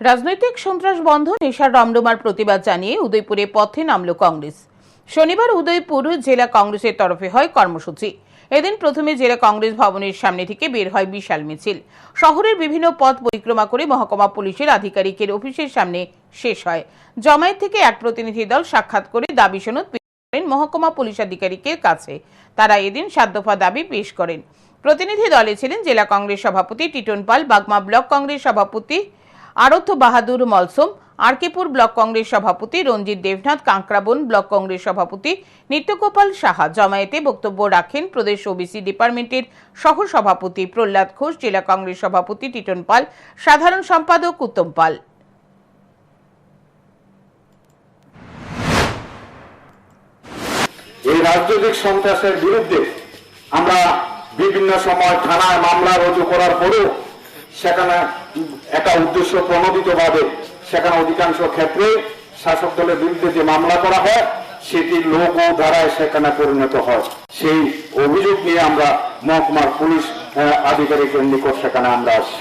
রাজনৈতিক সন্ত্রাস বন্ধ নেশার রমরমার প্রতিবাদ জানিয়ে উদয়পুরে পথে নামল কংগ্রেস। শনিবার উদয়পুর জেলা কংগ্রেসের তরফে হয় কর্মসূচি। এদিন প্রথমে জেলা কংগ্রেস ভবনের সামনে থেকে বের হয় বিশাল মিছিল। শহরের বিভিন্ন পথ পরিক্রমা করে মহকুমা পুলিশের আধিকারিকের অফিসের সামনে শেষ হয়। জমায়েত থেকে এক প্রতিনিধি দল সাক্ষাৎ করে দাবি সনদ করেন মহকুমা পুলিশ আধিকারিকের কাছে। তারা এদিন সাত দফা দাবি পেশ করেন। প্রতিনিধি দলে ছিলেন জেলা কংগ্রেস সভাপতি টিটন পাল বাগমা ব্লক কংগ্রেস সভাপতি আরথ বাহাদুর মলসুম, আরকেপুর ব্লক কংগ্রেস সভাপতি রঞ্জিত দেবনাথ, কাঁকড়াবন ব্লক কংগ্রেস সভাপতি নিত্যগোপাল সাহা জমায়েতে বক্তব্য রাখেন প্রদেশ ওবিসি ডিপার্টমেন্টের সহ সভাপতি প্রহ্লাদ ঘোষ, জেলা কংগ্রেস সভাপতি টিটন পাল, সাধারণ সম্পাদক উত্তম পাল। এই রাজনৈতিক সন্ত্রাসের বিরুদ্ধে আমরা বিভিন্ন সময় থানায় মামলা রুজু করার পরেও সেখানে একটা উদ্দেশ্য প্রণোদিত ভাবে সেখানে অধিকাংশ ক্ষেত্রে শাসক দলের বিরুদ্ধে যে মামলা করা হয়, সেটি লোক ও ধারায় সেখানে পরিণত হয়। সেই অভিযোগ নিয়ে আমরা মহকুমার পুলিশ আধিকারিকের নিকট সেখানে আমরা আসি